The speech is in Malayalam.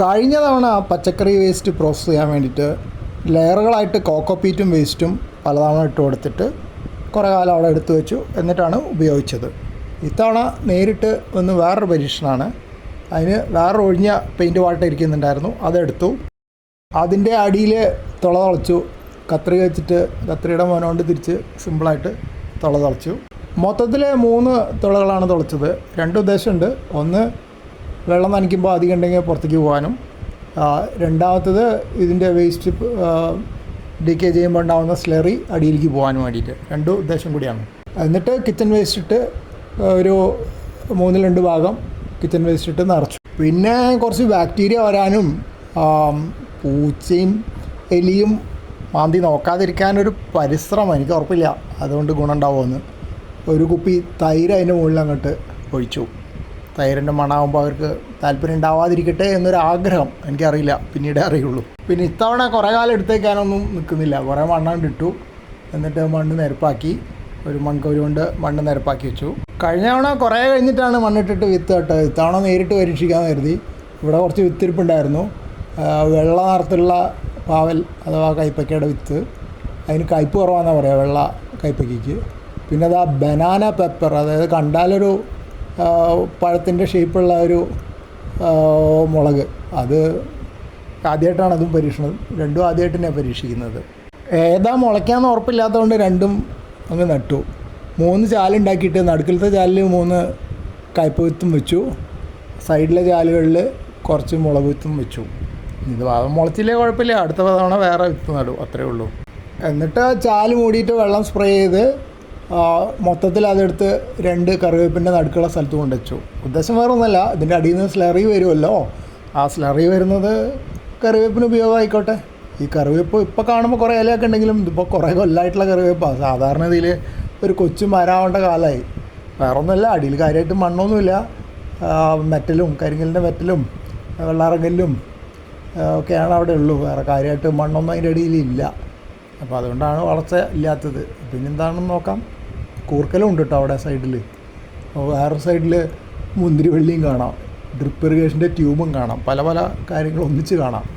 കഴിഞ്ഞ തവണ പച്ചക്കറി വേസ്റ്റ് പ്രോസസ്സ് ചെയ്യാൻ വേണ്ടിയിട്ട് ലെയറുകളായിട്ട് കോക്കോപ്പീറ്റും വേസ്റ്റും പലതവണ ഇട്ട് കൊടുത്തിട്ട് കുറേ കാലം അവിടെ എടുത്തു വെച്ചു. എന്നിട്ടാണ് ഉപയോഗിച്ചത്. ഇത്തവണ നേരിട്ട് ഒന്ന് വേറൊരു പരീക്ഷണമാണ് അതിന് വേറെ ഒഴിഞ്ഞ പെയിന്റ് വാട്ട ഇരിക്കുന്നുണ്ടായിരുന്നു. അതെടുത്തു. അതിന്റെ അടിയിൽ തുള തുളച്ചു. കത്രിക വെച്ചിട്ട് കത്രിയുടെ മോനോണ്ട് തിരിച്ച് സിമ്പിളായിട്ട് തുള തുളച്ചു. മൊത്തത്തിൽ മൂന്ന് തുളകളാണ് തുളച്ചത്. രണ്ട് ഉദ്ദേശമുണ്ട്. ഒന്ന് വെള്ളം നനയ്ക്കുമ്പോൾ അധികം ഉണ്ടെങ്കിൽ പുറത്തേക്ക് പോകാനും. രണ്ടാമത്തത് ഇതിന്റെ വേസ്റ്റ് ഡീക്കേ ചെയ്യുമ്പോൾ ഉണ്ടാകുന്ന സ്ലറി അടിയിലേക്ക് പോകാനും വേണ്ടിയിട്ട്. രണ്ട് ഉദ്ദേശം കൂടിയാണ്. എന്നിട്ട് കിച്ചൺ വേസ്റ്റ് ഇട്ട് ഒരു മൂന്നിൽ രണ്ട് ഭാഗം കിച്ചൺ വേസ്റ്റ് ഇട്ട് നിറച്ചു. പിന്നെ കുറച്ച് ബാക്ടീരിയ വരാനും പൂച്ചയും എലിയും മാന്തി നോക്കാതിരിക്കാനൊരു പരിശ്രമം എനിക്ക് ഉറപ്പില്ല. അതുകൊണ്ട് ഗുണമുണ്ടാവുമെന്ന് ഒരു കുപ്പി തൈര് അതിന്റെ മുകളിൽ അങ്ങോട്ട് ഒഴിച്ചു. തൈരിന്റെ മണമാകുമ്പോൾ അവർക്ക് താല്പര്യം ഉണ്ടാവാതിരിക്കട്ടെ എന്നൊരാഗ്രഹം എനിക്കറിയില്ല. പിന്നീട് അറിയുള്ളൂ. പിന്നെ ഇത്തവണ കുറേ കാലം എടുത്തേക്കാനൊന്നും നിൽക്കുന്നില്ല. കുറേ മണ്ണാണ്ട് ഇട്ടു. എന്നിട്ട് മണ്ണ് നിരപ്പാക്കി. ഒരു മൺകോരി കൊണ്ട് മണ്ണ് നിരപ്പാക്കി വെച്ചു. കഴിഞ്ഞ തവണ കുറേ കഴിഞ്ഞിട്ടാണ് മണ്ണിട്ടിട്ട് വിത്ത് കേട്ടത് ഇത്തവണ നേരിട്ട് പരീക്ഷിക്കാൻ കരുതി. ഇവിടെ കുറച്ച് വിത്തിരിപ്പുണ്ടായിരുന്നു. വെള്ള നിറത്തിലുള്ള പാവൽ അഥവാ കൈപ്പക്കയുടെ വിത്ത്. അതിന് കയ്പ്പ് കുറവാണെന്നാണ് പറയുക വെള്ള കൈപ്പക്കയ്ക്ക്. പിന്നെ അതാ ബനാന പെപ്പർ. അതായത് കണ്ടാലൊരു പഴത്തിന്റെ ഷേപ്പുള്ള ഒരു മുളക്. അത് ആദ്യമായിട്ടാണ് അതും പരീക്ഷണം. രണ്ടും ആദ്യമായിട്ട് തന്നെ പരീക്ഷിക്കുന്നത്. ഏതാ മുളയ്ക്കാന്ന് ഉറപ്പില്ലാത്തതുകൊണ്ട് രണ്ടും അങ്ങ് നട്ടു. മൂന്ന് ചാലുണ്ടാക്കിയിട്ട് നടുക്കിലത്തെ ചാലിൽ മൂന്ന് കയ്പ വിത്തും വെച്ചു. സൈഡിലെ ചാലുകളിൽ കുറച്ച് മുളക് വിത്തും വെച്ചു. ഇത് മുളച്ചില്ലേ കുഴപ്പമില്ല. അടുത്ത തവണ വേറെ വിത്ത് നടും. അത്രേ ഉള്ളൂ. എന്നിട്ട് ചാൽ മൂടിയിട്ട് വെള്ളം സ്പ്രേ ചെയ്ത് മൊത്തത്തിൽ അതെടുത്ത് രണ്ട് കറിവേപ്പിന്റെ നടുക്കുള്ള സ്ഥലത്ത് കൊണ്ട് വെച്ചു ഉദ്ദേശം വേറെ ഒന്നുമല്ല ഇതിന്റെ അടിയിൽ നിന്ന് സ്ലറി വരുമല്ലോ. ആ സ്ലറി വരുന്നത് കറിവേപ്പിന് ഉപയോഗമായിക്കോട്ടെ. ഈ കറിവേപ്പ് ഇപ്പോൾ കാണുമ്പോൾ കുറേ ഇലയൊക്കെ ഉണ്ടെങ്കിലും ഇതിപ്പോൾ കുറേ കൊല്ലമായിട്ടുള്ള കറിവേപ്പാണ് സാധാരണ ഇതിൽ ഒരു കൊച്ചു മരാവേണ്ട കാലമായി വേറെ ഒന്നുമല്ല അടിയിൽ കാര്യമായിട്ട് മണ്ണൊന്നുമില്ല. മെറ്റലും കരിങ്കലിന്റെ മെറ്റലും വെള്ളാറങ്കല്ലും ആ, ഒക്കെയാണ് അവിടെ ഉള്ളൂ. വേറെ കാര്യമായിട്ട് മണ്ണൊന്നും അതിന്റെ അടിയിലില്ല അപ്പോൾ അതുകൊണ്ടാണ് വളർച്ച ഇല്ലാത്തത്. പിന്നെന്താണെന്ന് നോക്കാം. കൂർക്കലും ഉണ്ട് കേട്ടോ അവിടെ സൈഡിൽ വേറെ സൈഡിൽ മുന്തിരി വെള്ളിയും കാണാം. ഡ്രിപ്പ് ഇറിഗേഷന്റെ ട്യൂബും കാണാം. പല പല കാര്യങ്ങൾ ഒന്നിച്ച് കാണാം.